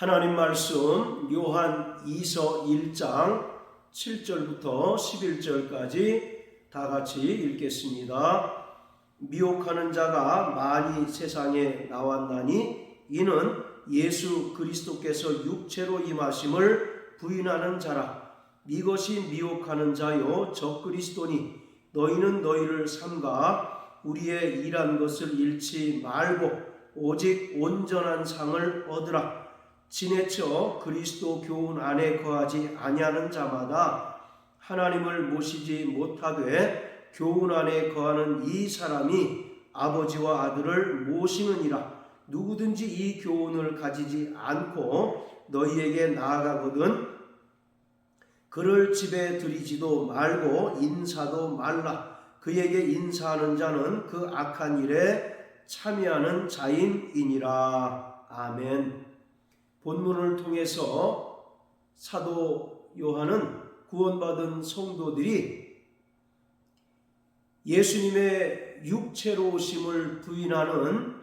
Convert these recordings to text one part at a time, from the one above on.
하나님 말씀 요한 2서 1장 7절부터 11절까지 다 같이 읽겠습니다. 미혹하는 자가 많이 세상에 나왔나니 이는 예수 그리스도께서 육체로 임하심을 부인하는 자라 이것이 미혹하는 자요 적 그리스도니 너희는 너희를 삼가 우리의 일한 것을 잃지 말고 오직 온전한 상을 얻으라 지내쳐 그리스도 교훈 안에 거하지 아니하는 자마다 하나님을 모시지 못하되 교훈 안에 거하는 이 사람이 아버지와 아들을 모시느니라. 누구든지 이 교훈을 가지지 않고 너희에게 나아가거든 그를 집에 들이지도 말고 인사도 말라. 그에게 인사하는 자는 그 악한 일에 참여하는 자인이니라. 아멘 본문을 통해서 사도 요한은 구원받은 성도들이 예수님의 육체로 오심을 부인하는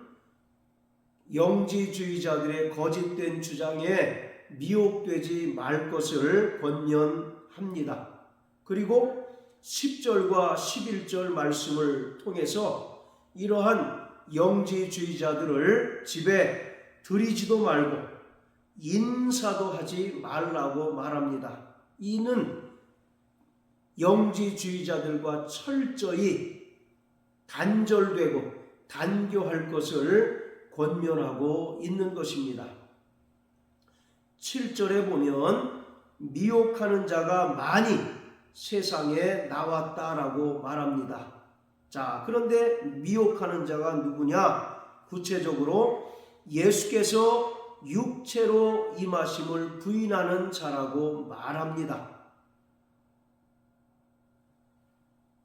영지주의자들의 거짓된 주장에 미혹되지 말 것을 권면합니다. 그리고 10절과 11절 말씀을 통해서 이러한 영지주의자들을 집에 들이지도 말고 인사도 하지 말라고 말합니다. 이는 영지주의자들과 철저히 단절되고 단교할 것을 권면하고 있는 것입니다. 7절에 보면 미혹하는 자가 많이 세상에 나왔다라고 말합니다. 자, 그런데 미혹하는 자가 누구냐? 구체적으로 예수께서 육체로 임하심을 부인하는 자라고 말합니다.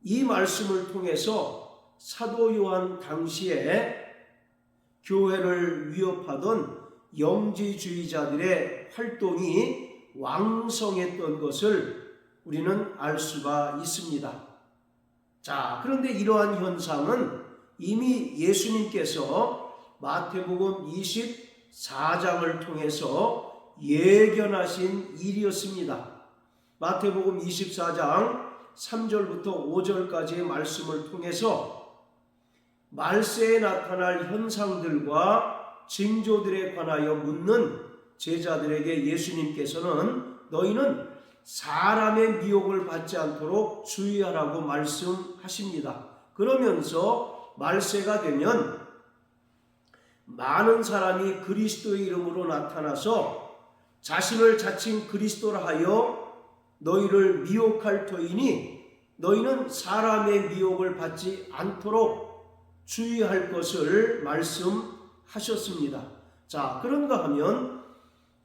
이 말씀을 통해서 사도 요한 당시에 교회를 위협하던 영지주의자들의 활동이 왕성했던 것을 우리는 알 수가 있습니다. 자, 그런데 이러한 현상은 이미 예수님께서 마태복음 24장을 통해서 예견하신 일이었습니다. 마태복음 24장 3절부터 5절까지의 말씀을 통해서 말세에 나타날 현상들과 징조들에 관하여 묻는 제자들에게 예수님께서는 너희는 사람의 미혹을 받지 않도록 주의하라고 말씀하십니다. 그러면서 말세가 되면 많은 사람이 그리스도의 이름으로 나타나서 자신을 자칭 그리스도라 하여 너희를 미혹할 터이니 너희는 사람의 미혹을 받지 않도록 주의할 것을 말씀하셨습니다. 자, 그런가 하면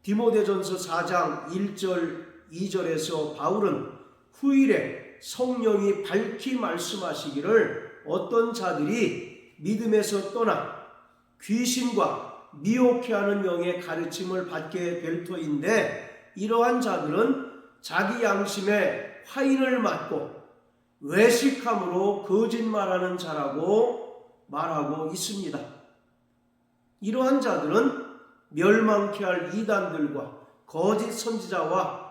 디모데전서 4장 1절 2절에서 바울은 후일에 성령이 밝히 말씀하시기를 어떤 자들이 믿음에서 떠나 귀신과 미혹해 하는 영의 가르침을 받게 될 터인데 이러한 자들은 자기 양심에 화인을 맞고 외식함으로 거짓말하는 자라고 말하고 있습니다. 이러한 자들은 멸망케 할 이단들과 거짓 선지자와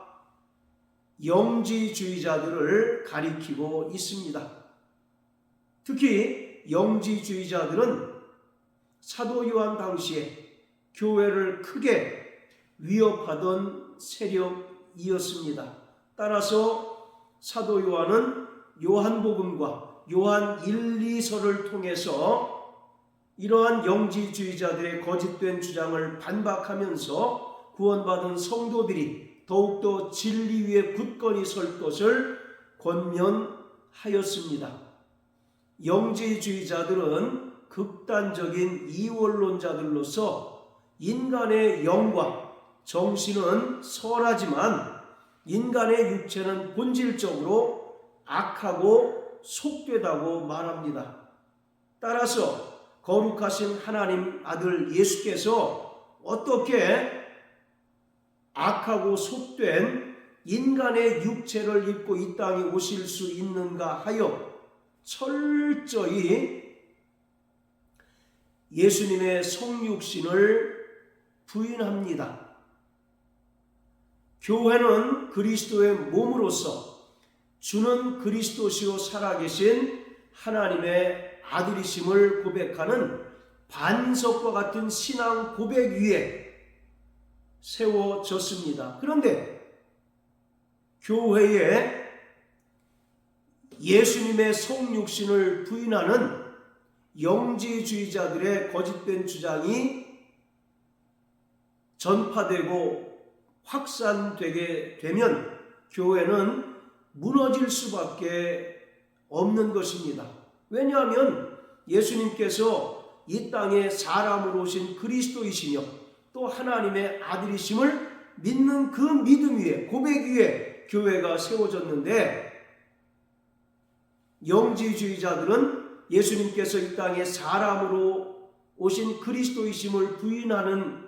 영지주의자들을 가리키고 있습니다. 특히 영지주의자들은 사도 요한 당시에 교회를 크게 위협하던 세력이었습니다. 따라서 사도 요한은 요한복음과 요한 1, 2서를 통해서 이러한 영지주의자들의 거짓된 주장을 반박하면서 구원받은 성도들이 더욱더 진리 위에 굳건히 설 것을 권면하였습니다. 영지주의자들은 극단적인 이원론자들로서 인간의 영과 정신은 선하지만 인간의 육체는 본질적으로 악하고 속되다고 말합니다. 따라서 거룩하신 하나님 아들 예수께서 어떻게 악하고 속된 인간의 육체를 입고 이 땅에 오실 수 있는가 하여 철저히 예수님의 성육신을 부인합니다. 교회는 그리스도의 몸으로서 주는 그리스도시요 살아계신 하나님의 아들이심을 고백하는 반석과 같은 신앙 고백 위에 세워졌습니다. 그런데 교회에 예수님의 성육신을 부인하는 영지주의자들의 거짓된 주장이 전파되고 확산되게 되면 교회는 무너질 수밖에 없는 것입니다. 왜냐하면 예수님께서 이 땅에 사람으로 오신 그리스도이시며 또 하나님의 아들이심을 믿는 그 믿음 위에 고백 위에 교회가 세워졌는데 영지주의자들은 예수님께서 이 땅에 사람으로 오신 그리스도이심을 부인하는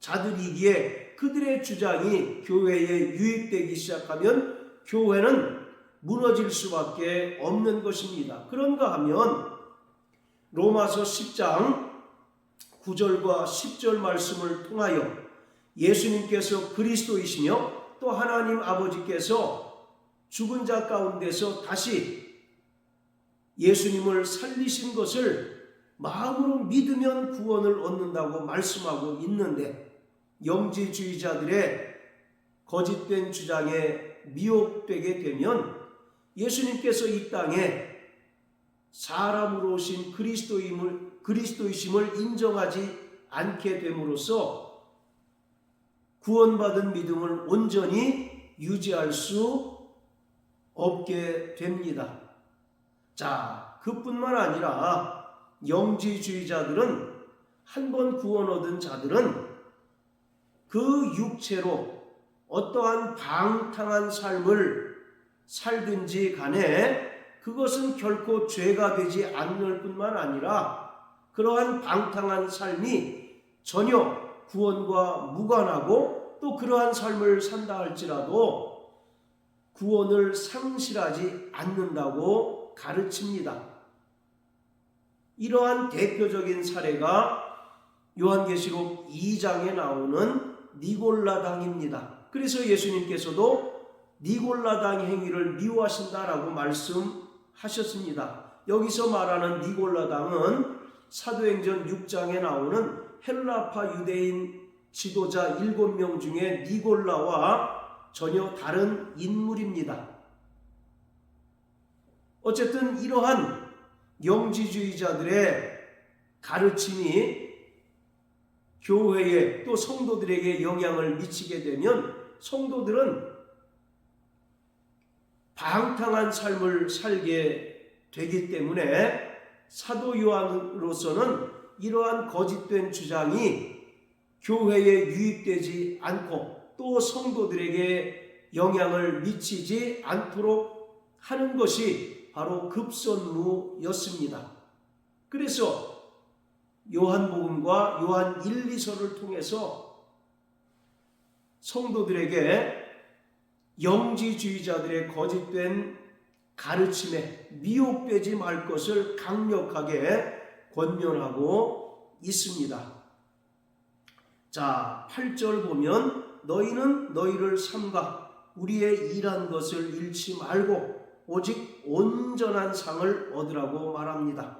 자들이기에 그들의 주장이 교회에 유입되기 시작하면 교회는 무너질 수밖에 없는 것입니다. 그런가 하면 로마서 10장 9절과 10절 말씀을 통하여 예수님께서 그리스도이시며 또 하나님 아버지께서 죽은 자 가운데서 다시 예수님을 살리신 것을 마음으로 믿으면 구원을 얻는다고 말씀하고 있는데 영지주의자들의 거짓된 주장에 미혹되게 되면 예수님께서 이 땅에 사람으로 오신 그리스도임을 그리스도이심을 인정하지 않게 됨으로써 구원받은 믿음을 온전히 유지할 수 없게 됩니다. 자, 그뿐만 아니라 영지주의자들은 한 번 구원 얻은 자들은 그 육체로 어떠한 방탕한 삶을 살든지 간에 그것은 결코 죄가 되지 않을 뿐만 아니라 그러한 방탕한 삶이 전혀 구원과 무관하고 또 그러한 삶을 산다 할지라도 구원을 상실하지 않는다고 가르칩니다. 이러한 대표적인 사례가 요한계시록 2장에 나오는 니골라당입니다. 그래서 예수님께서도 니골라당 행위를 미워하신다라고 말씀하셨습니다. 여기서 말하는 니골라당은 사도행전 6장에 나오는 헬라파 유대인 지도자 7명 중에 니골라와 전혀 다른 인물입니다. 어쨌든 이러한 영지주의자들의 가르침이 교회에 또 성도들에게 영향을 미치게 되면 성도들은 방탕한 삶을 살게 되기 때문에 사도 요한으로서는 이러한 거짓된 주장이 교회에 유입되지 않고 또 성도들에게 영향을 미치지 않도록 하는 것이 바로 급선무였습니다. 그래서 요한복음과 요한 1, 2서를 통해서 성도들에게 영지주의자들의 거짓된 가르침에 미혹되지 말 것을 강력하게 권면하고 있습니다. 자, 8절 보면 너희는 너희를 삼가 우리의 일한 것을 잃지 말고 오직 온전한 상을 얻으라고 말합니다.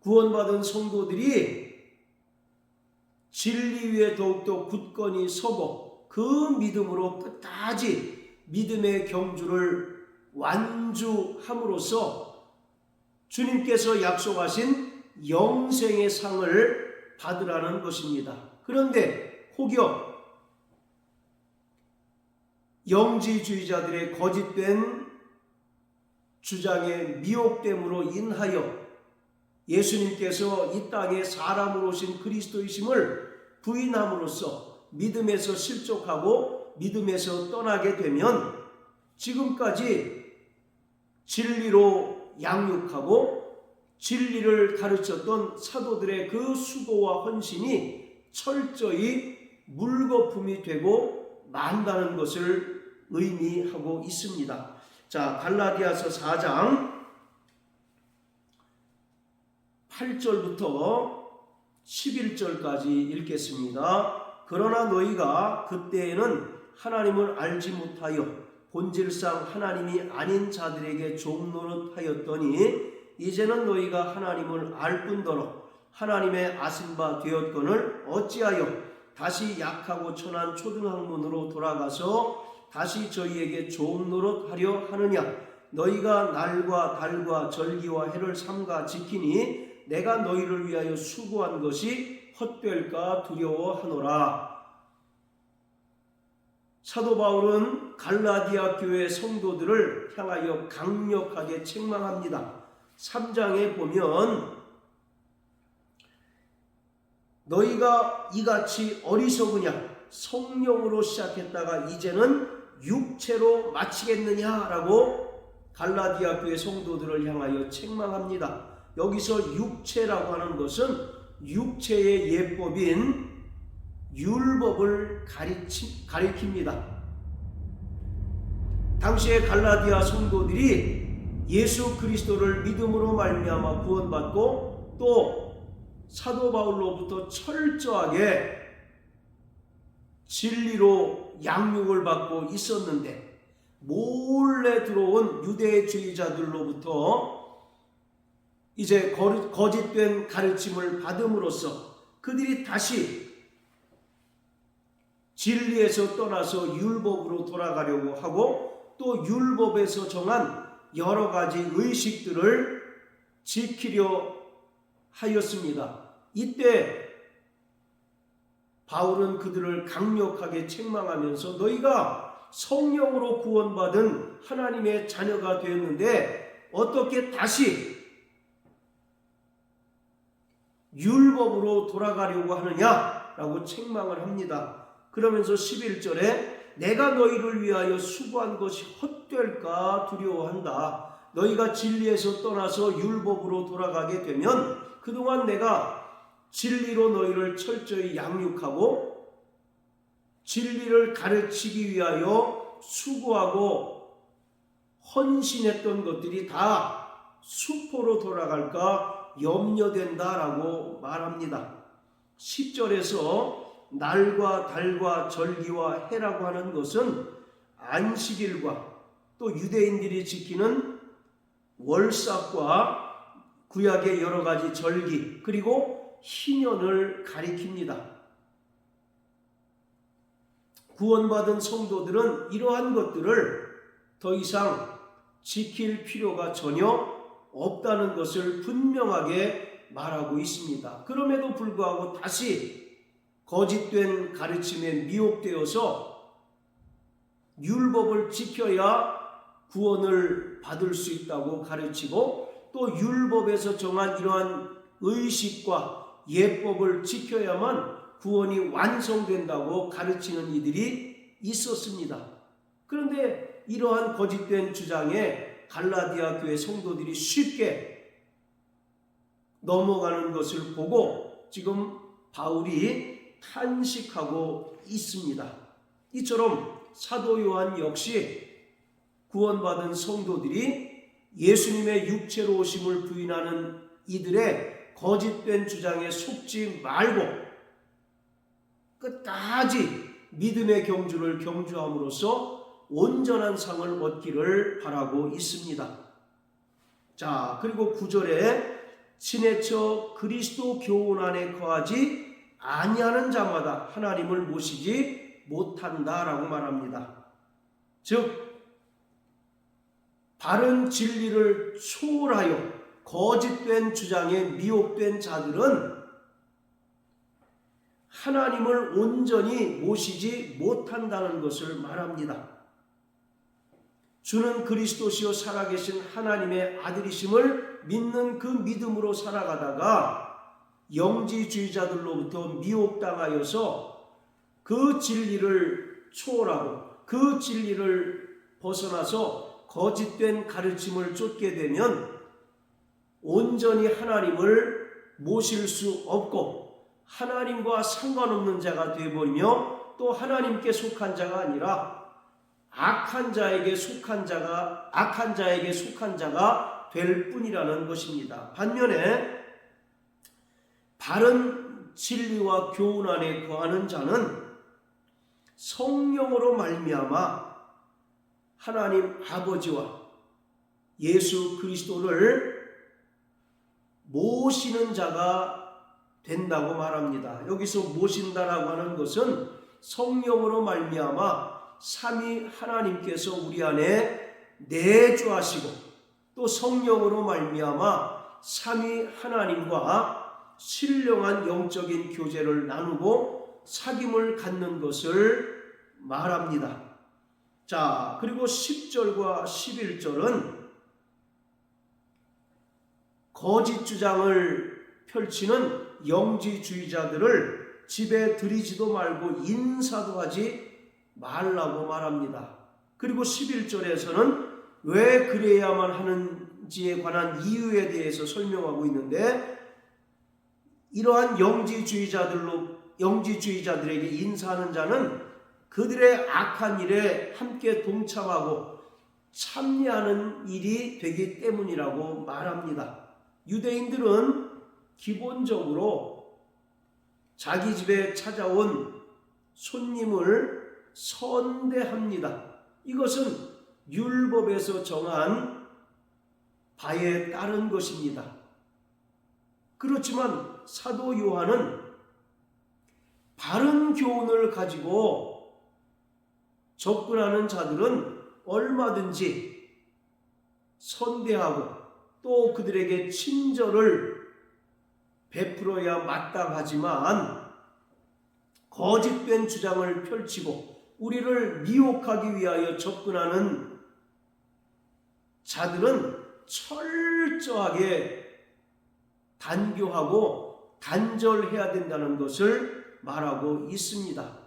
구원받은 성도들이 진리 위에 더욱더 굳건히 서고 그 믿음으로 끝까지 믿음의 경주를 완주함으로써 주님께서 약속하신 영생의 상을 받으라는 것입니다. 그런데 혹여 영지주의자들의 거짓된 주장에 미혹됨으로 인하여 예수님께서 이 땅에 사람으로 오신 그리스도이심을 부인함으로써 믿음에서 실족하고 믿음에서 떠나게 되면 지금까지 진리로 양육하고 진리를 가르쳤던 사도들의 그 수고와 헌신이 철저히 물거품이 되고 만다는 것을 의미하고 있습니다. 자, 갈라디아서 4장 8절부터 11절까지 읽겠습니다. 그러나 너희가 그때에는 하나님을 알지 못하여 본질상 하나님이 아닌 자들에게 종노릇하였더니 이제는 너희가 하나님을 알 뿐더러 하나님의 아신바 되었거늘 어찌하여 다시 약하고 천한 초등학문으로 돌아가서 다시 저희에게 종노릇 하려 하느냐 너희가 날과 달과 절기와 해를 삼가 지키니 내가 너희를 위하여 수고한 것이 헛될까 두려워하노라. 사도 바울은 갈라디아 교회 성도들을 향하여 강력하게 책망합니다. 3장에 보면 너희가 이같이 어리석으냐 성령으로 시작했다가 이제는 육체로 마치겠느냐라고 갈라디아 교회 성도들을 향하여 책망합니다. 여기서 육체라고 하는 것은 육체의 예법인 율법을 가리치, 가리킵니다. 당시에 갈라디아 성도들이 예수 그리스도를 믿음으로 말미암아 구원받고 또 사도 바울로부터 철저하게 진리로 양육을 받고 있었는데 몰래 들어온 유대주의자들로부터 이제 거짓된 가르침을 받음으로써 그들이 다시 진리에서 떠나서 율법으로 돌아가려고 하고 또 율법에서 정한 여러 가지 의식들을 지키려 하였습니다. 이때 바울은 그들을 강력하게 책망하면서 너희가 성령으로 구원받은 하나님의 자녀가 되었는데 어떻게 다시 율법으로 돌아가려고 하느냐라고 책망을 합니다. 그러면서 11절에 내가 너희를 위하여 수고한 것이 헛될까 두려워한다. 너희가 진리에서 떠나서 율법으로 돌아가게 되면 그동안 내가 진리로 너희를 철저히 양육하고 진리를 가르치기 위하여 수고하고 헌신했던 것들이 다 수포로 돌아갈까 염려된다라고 말합니다. 10절에서 날과 달과 절기와 해라고 하는 것은 안식일과 또 유대인들이 지키는 월삭과 구약의 여러 가지 절기 그리고 희년을 가리킵니다. 구원받은 성도들은 이러한 것들을 더 이상 지킬 필요가 전혀 없다는 것을 분명하게 말하고 있습니다. 그럼에도 불구하고 다시 거짓된 가르침에 미혹되어서 율법을 지켜야 구원을 받을 수 있다고 가르치고 또 율법에서 정한 이러한 의식과 예법을 지켜야만 구원이 완성된다고 가르치는 이들이 있었습니다. 그런데 이러한 거짓된 주장에 갈라디아 교회 성도들이 쉽게 넘어가는 것을 보고 지금 바울이 탄식하고 있습니다. 이처럼 사도 요한 역시 구원받은 성도들이 예수님의 육체로 오심을 부인하는 이들의 거짓된 주장에 속지 말고 끝까지 믿음의 경주를 경주함으로써 온전한 상을 얻기를 바라고 있습니다. 자, 그리고 9절에 친해쳐 그리스도 교훈 안에 거하지 아니하는 자마다 하나님을 모시지 못한다라고 말합니다. 즉 바른 진리를 초월하여 거짓된 주장에 미혹된 자들은 하나님을 온전히 모시지 못한다는 것을 말합니다. 주는 그리스도시요 살아계신 하나님의 아들이심을 믿는 그 믿음으로 살아가다가 영지주의자들로부터 미혹당하여서 그 진리를 초월하고 그 진리를 벗어나서 거짓된 가르침을 쫓게 되면 온전히 하나님을 모실 수 없고 하나님과 상관없는 자가 되어버리며 또 하나님께 속한 자가 아니라 악한 자에게 속한 자가 악한 자에게 속한 자가 될 뿐이라는 것입니다. 반면에 바른 진리와 교훈 안에 거하는 자는 성령으로 말미암아 하나님 아버지와 예수 그리스도를 모시는 자가 된다고 말합니다. 여기서 모신다라고 하는 것은 성령으로 말미암아 삼위 하나님께서 우리 안에 내주하시고 또 성령으로 말미암아 삼위 하나님과 신령한 영적인 교제를 나누고 사귐을 갖는 것을 말합니다. 자, 그리고 10절과 11절은 거짓 주장을 펼치는 영지주의자들을 집에 들이지도 말고 인사도 하지 말라고 말합니다. 그리고 11절에서는 왜 그래야만 하는지에 관한 이유에 대해서 설명하고 있는데 이러한 영지주의자들로 영지주의자들에게 인사하는 자는 그들의 악한 일에 함께 동참하고 참여하는 일이 되기 때문이라고 말합니다. 유대인들은 기본적으로 자기 집에 찾아온 손님을 선대합니다. 이것은 율법에서 정한 바에 따른 것입니다. 그렇지만 사도 요한은 바른 교훈을 가지고 접근하는 자들은 얼마든지 선대하고 또 그들에게 친절을 베풀어야 마땅하지만 거짓된 주장을 펼치고 우리를 미혹하기 위하여 접근하는 자들은 철저하게 단교하고 단절해야 된다는 것을 말하고 있습니다.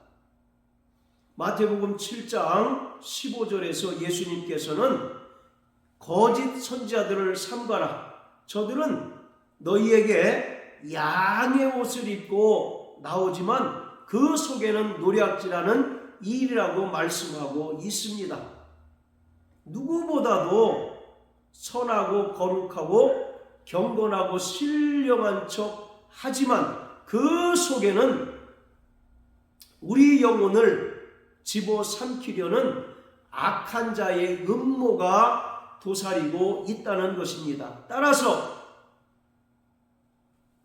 마태복음 7장 15절에서 예수님께서는 거짓 선지자들을 삼가라. 저들은 너희에게 양의 옷을 입고 나오지만 그 속에는 노략질하는 일이라고 말씀하고 있습니다. 누구보다도 선하고 거룩하고 경건하고 신령한 척 하지만 그 속에는 우리 영혼을 집어삼키려는 악한 자의 음모가 도사리고 있다는 것입니다. 따라서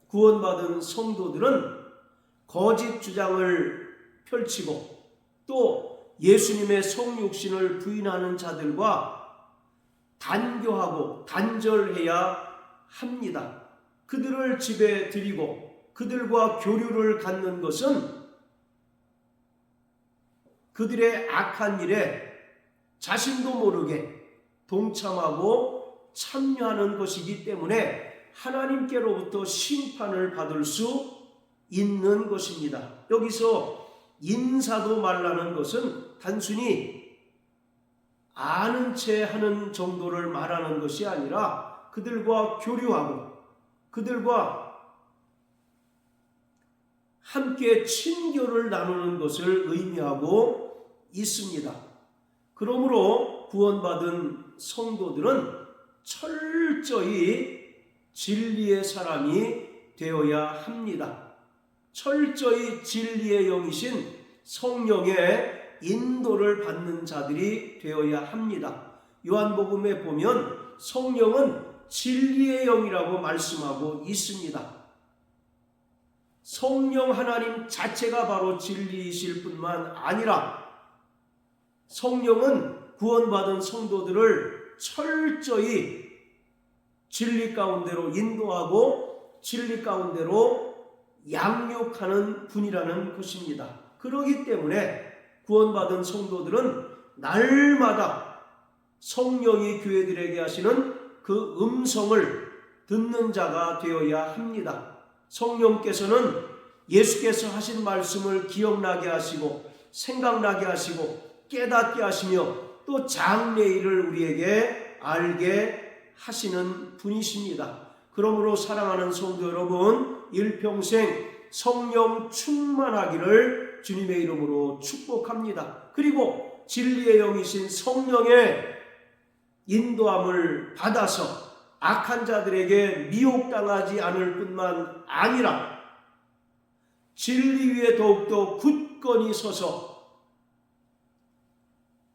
구원받은 성도들은 거짓 주장을 펼치고 또 예수님의 성육신을 부인하는 자들과 단교하고 단절해야 합니다. 그들을 집에 들이고 그들과 교류를 갖는 것은 그들의 악한 일에 자신도 모르게 동참하고 참여하는 것이기 때문에 하나님께로부터 심판을 받을 수 있는 것입니다. 여기서 인사도 말라는 것은 단순히 아는 채 하는 정도를 말하는 것이 아니라 그들과 교류하고 그들과 함께 친교를 나누는 것을 의미하고 있습니다. 그러므로 구원받은 성도들은 철저히 진리의 사람이 되어야 합니다. 철저히 진리의 영이신 성령의 인도를 받는 자들이 되어야 합니다. 요한복음에 보면 성령은 진리의 영이라고 말씀하고 있습니다. 성령 하나님 자체가 바로 진리이실 뿐만 아니라 성령은 구원받은 성도들을 철저히 진리 가운데로 인도하고 진리 가운데로 양육하는 분이라는 것입니다. 그러기 때문에 구원받은 성도들은 날마다 성령이 교회들에게 하시는 그 음성을 듣는 자가 되어야 합니다. 성령께서는 예수께서 하신 말씀을 기억나게 하시고 생각나게 하시고 깨닫게 하시며 또 장래일을 우리에게 알게 하시는 분이십니다. 그러므로 사랑하는 성도 여러분, 일평생 성령 충만하기를 주님의 이름으로 축복합니다. 그리고 진리의 영이신 성령의 인도함을 받아서 악한 자들에게 미혹당하지 않을 뿐만 아니라 진리 위에 더욱더 굳건히 서서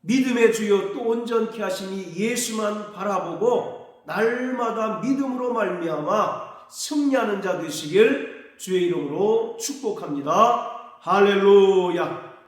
믿음의 주요 또 온전케 하시니 예수만 바라보고 날마다 믿음으로 말미암아 승리하는 자 되시길 주의 이름으로 축복합니다. 할렐루야.